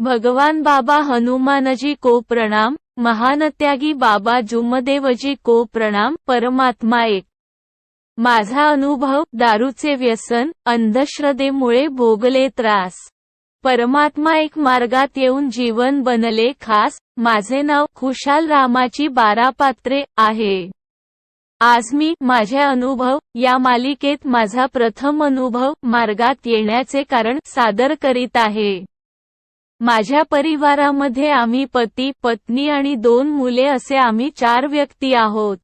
भगवान बाबा हनुमानजी को प्रणाम महानत्यागी बाबा जुमदेवजी को प्रणाम परमात्मा एक माझा अनुभव दारूचे व्यसन अंधश्रद्धेमुळे भोगले त्रास. परमात्मा एक मार्गात येऊन जीवन बनले खास माझे नाव खुशाल रामाची बारा पात्रे आहे. आज मी माझे अनुभव या मालिकेत माझा प्रथम अनुभव मार्गात येण्याचे कारण सादर करीत आहे. माझ्या परिवारामध्ये आम्ही पती पत्नी आणि दोन मुले असे आम्ही चार व्यक्ती आहोत.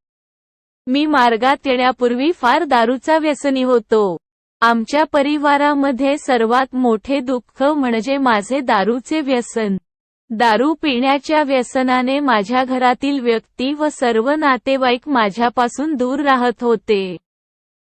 मी मार्गात येण्यापूर्वी फार दारूचा व्यसनी होतो. आमच्या परिवारामध्ये सर्वात मोठे दुःख म्हणजे माझे दारूचे व्यसन. दारू पिण्याच्या व्यसनाने माझ्या घरातील व्यक्ती व सर्व नातेवाईक माझ्यापासून दूर राहत होते.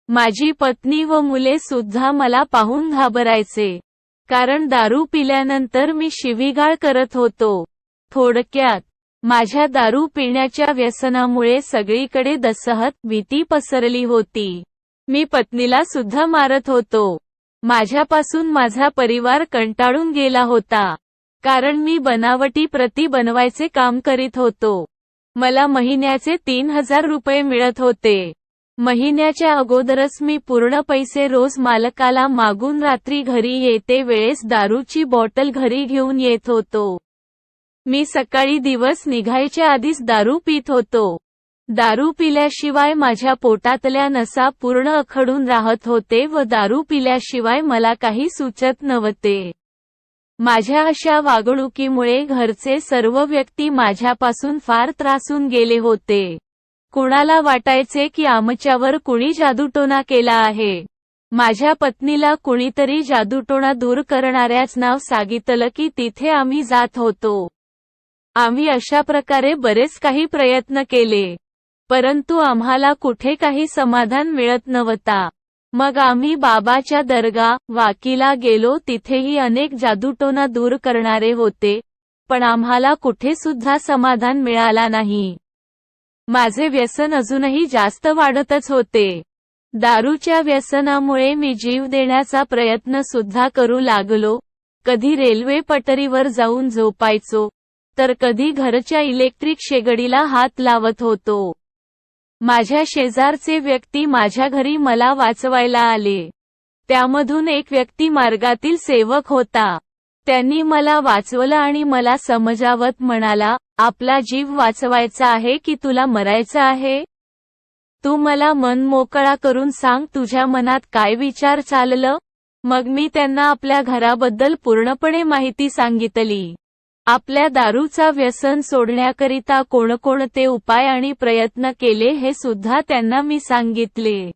माझी पत्नी व मुले सुद्धा मला पाहून घाबरायचे. कारण दारू पिल्यानंतर मी शिवीगाळ करत होतो. थोडक्यात माझ्या दारू पिण्याच्या व्यसनामुळे सगळीकडे दसहत भीती पसरली होती. मी पत्नीला सुद्धा मारत होतो. माझ्यापासून माझा परिवार कंटाळून गेला होता. कारण मी बनावटी प्रती बनवायचे काम करीत होतो. मला महिन्याचे तीन हजार रुपये मिळत होते. महिन्याच्या अगोदरच मी पूर्ण पैसे रोज मालकाला मागून रात्री घरी येते वेळेस दारूची बॉटल घरी घेऊन येत होतो. मी सकाळी दिवस निघायच्या आधीच दारू पित होतो. दारू पिल्याशिवाय माझ्या पोटातल्या नसा पूर्ण अखडून राहत होते व दारू पिल्याशिवाय मला काही सुचत नव्हते. माझ्या अशा वागणुकीमुळे घरचे सर्व व्यक्ती माझ्यापासून फार त्रासून गेले होते. कुणाला वाटायचे की आमच्यावर कुणी जादूटोना केला आहे? माझ्या पत्नीला कुणीतरी जादूटोणा दूर करणाऱ्याच नाव सांगितलं की तिथे आम्ही जात होतो. आम्ही अशा प्रकारे बरेच काही प्रयत्न केले. परंतु आम्हाला कुठे काही समाधान मिळत नव्हता. मग आम्ही बाबाच्या दर्गा वाकीला गेलो तिथेही अनेक जादूटोना दूर करणारे होते. पण आम्हाला कुठे सुद्धा समाधान मिळाला नाही. माझे व्यसन अजूनही जास्त वाढतच होते. दारूच्या व्यसनामुळे मी जीव देण्याचा प्रयत्न सुद्धा करू लागलो. कधी रेल्वे पटरीवर जाऊन झोपायचो तर कधी घरच्या इलेक्ट्रिक शेगडीला हात लावत होतो. माझ्या शेजारचे व्यक्ती माझ्या घरी मला वाचवायला आले. त्यामधून एक व्यक्ती मार्गातील सेवक होता. त्यांनी मला वाचवलं आणि मला समजावत म्हणाला आपला जीव वाचवायचा आहे की तुला मरायचं आहे? तू मला मन मोकळा करून सांग तुझ्या मनात काय विचार चाललं? मग मी त्यांना आपल्या घराबद्दल पूर्णपणे माहिती सांगितली. आपल्या दारूचा व्यसन सोडण्याकरिता कोणकोणते उपाय आणि प्रयत्न केले हे सुद्धा त्यांना मी सांगितले.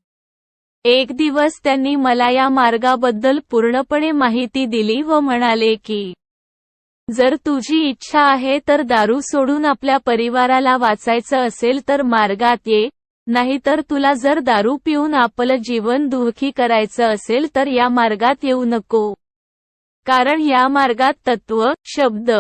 एक दिवस त्यांनी मला या मार्गाबद्दल पूर्णपणे माहिती दिली व म्हणाले की जर तुझी इच्छा आहे तर दारू सोडून आपल्या परिवाराला वाचायचं असेल तर मार्गात ये. नाहीतर तुला जर दारू पिऊन आपलं जीवन दुःखी करायचं असेल तर या मार्गात येऊ नको. कारण या मार्गात तत्व शब्द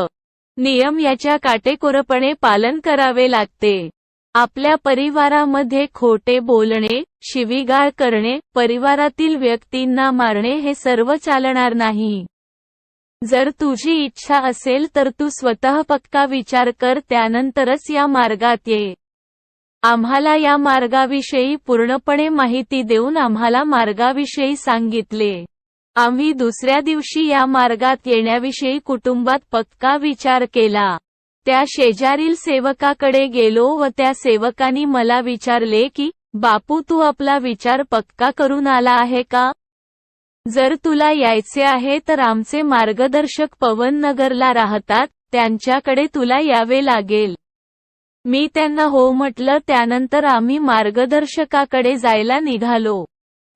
नियम याच्या काटेकोरपणे पालन करावे लागते. आपल्या परिवारामध्ये खोटे बोलणे शिवीगाळ करणे परिवारातील व्यक्तींना मारणे हे सर्व चालणार नाही. जर तुझी इच्छा असेल तर तू स्वतः पक्का विचार कर त्यानंतरच या मार्गात ये. आम्हाला या मार्गाविषयी पूर्णपणे माहिती देऊन आम्हाला मार्गाविषयी सांगितले. आम्ही दुसऱ्या दिवशी या मार्गात येण्याविषयी कुटुंबात पक्का विचार केला. त्या शेजारील सेवकाकडे गेलो व त्या सेवकानी मला विचारले की बापू तू आपला विचार पक्का करून आला आहे का? जर तुला यायचे आहे तर आमचे मार्गदर्शक पवन नगरला राहतात त्यांच्याकडे तुला यावे लागेल. मी त्यांना हो म्हटलं त्यानंतर आम्ही मार्गदर्शकाकडे जायला निघालो.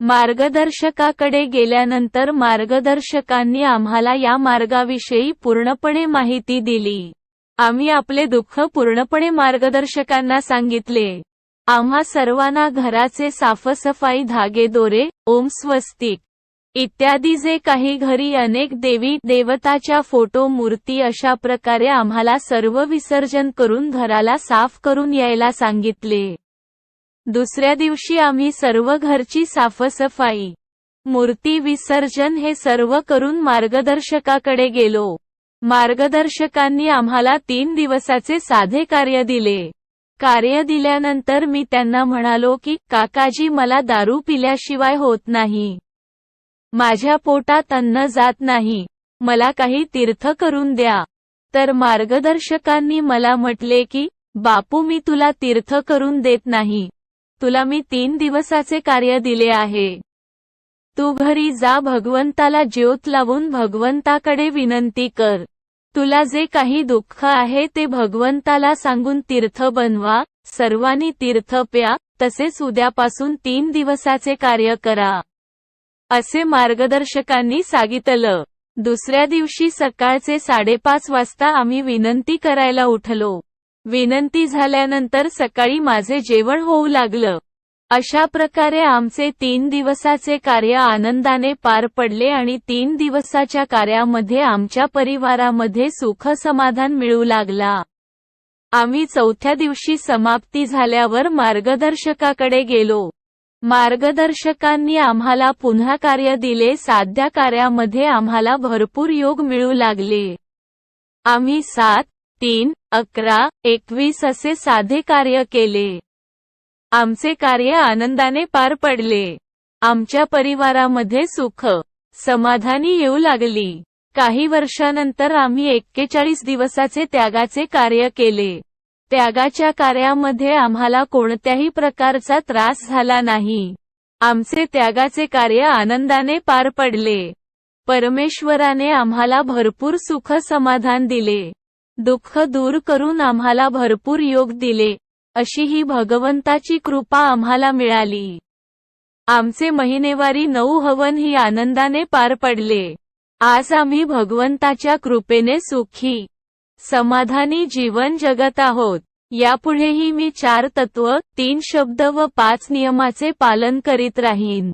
मार्गदर्शकाकडे गेल्यानंतर मार्गदर्शकांनी आम्हाला या मार्गाविषयी पूर्णपणे माहिती दिली. आम्ही आपले दुःख पूर्णपणे मार्गदर्शकांना सांगितले. आम्हा सर्वांना घराचे साफसफाई धागे दोरे ओम स्वस्तिक. इत्यादी जे काही घरी अनेक देवी देवताच्या फोटो मूर्ती अशा प्रकारे आम्हाला सर्व विसर्जन करून घराला साफ करून यायला सांगितले. दुसऱ्या दिवशी आम्ही सर्व घरची साफसफाई मूर्ती विसर्जन हे सर्व करून मार्गदर्शकाकडे गेलो. मार्गदर्शकांनी आम्हाला तीन दिवसाचे साधे कार्य दिले. कार्य दिल्यानंतर मी त्यांना म्हणालो की काकाजी मला दारू पिल्याशिवाय होत नाही. माझ्या पोटात अन्न जात नाही. मला काही तीर्थ करून द्या. तर मार्गदर्शकांनी मला म्हटले की बापू मी तुला तीर्थ करून देत नाही. तुला मी तीन दिवसाचे कार्य दिले आहे. तू घरी जा भगवंताला ज्योत लावून भगवंताकडे विनंती कर. तुला जे काही दुःख आहे ते भगवंताला सांगून तीर्थ बनवा सर्वांनी तीर्थ प्या तसेच उद्यापासून तीन दिवसाचे कार्य करा. असे मार्गदर्शकांनी सांगितलं. दुसऱ्या दिवशी सकाळचे साडेपाच वाजता आम्ही विनंती करायला उठलो. विनंती झाल्यानंतर सकाळी माझे जेवण होऊ लागलं. अशा प्रकारे आमचे तीन दिवसाचे कार्य आनंदाने पार पडले आणि तीन दिवसाच्या कार्यामध्ये आमच्या परिवारामध्ये सुख समाधान मिळू लागला. आम्ही चौथ्या दिवशी समाप्ती झाल्यावर मार्गदर्शकाकडे गेलो. मार्गदर्शकांनी आम्हाला पुन्हा कार्य दिले साध्या कार्यामध्ये आम्हाला भरपूर योग मिळू लागले. आम्ही सात तीन अकरा एकवीस असे साधे कार्य केले. आमचे कार्य आनंदाने पार पडले. आमच्या परिवारामध्ये सुख समाधानी येऊ लागली. काही वर्षानंतर आम्ही एक्केचाळीस दिवसाचे त्यागाचे कार्य केले. त्यागाच्या कार्यामध्ये आम्हाला कोणत्याही प्रकारचा त्रास झाला नाही. आमचे त्यागाचे कार्य आनंदाने पार पडले. परमेश्वराने आम्हाला भरपूर सुख समाधान दिले. दुःख दूर करून आम्हाला भरपूर योग दिले. अशी ही भगवंताची कृपा आम्हाला मिळाली. आमचे महिनेवारी नऊ हवन ही आनंदाने पार पडले. आज आम्ही भगवंताच्या कृपेने सुखी. समाधानी जीवन जगत आहोत. यापुढेही मी चार तत्व तीन शब्द व पाच नियमाचे पालन करीत राहीन.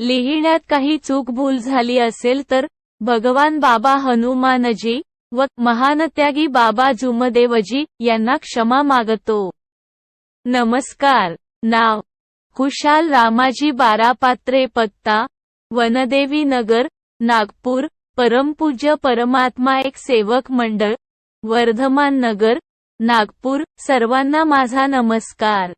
लिहिण्यात काही चूक भूल झाली असेल तर भगवान बाबा हनुमानजी व महानत्यागी बाबा जुमदेवजी यांना क्षमा मागतो. नमस्कार. नाव खुशाल रामाजी बारापात्रे पत्ता वनदेवी नगर नागपूर परमपूज्य परमात्मा एक सेवक मंडळ वर्धमान नगर नागपूर सर्वांना माझा नमस्कार.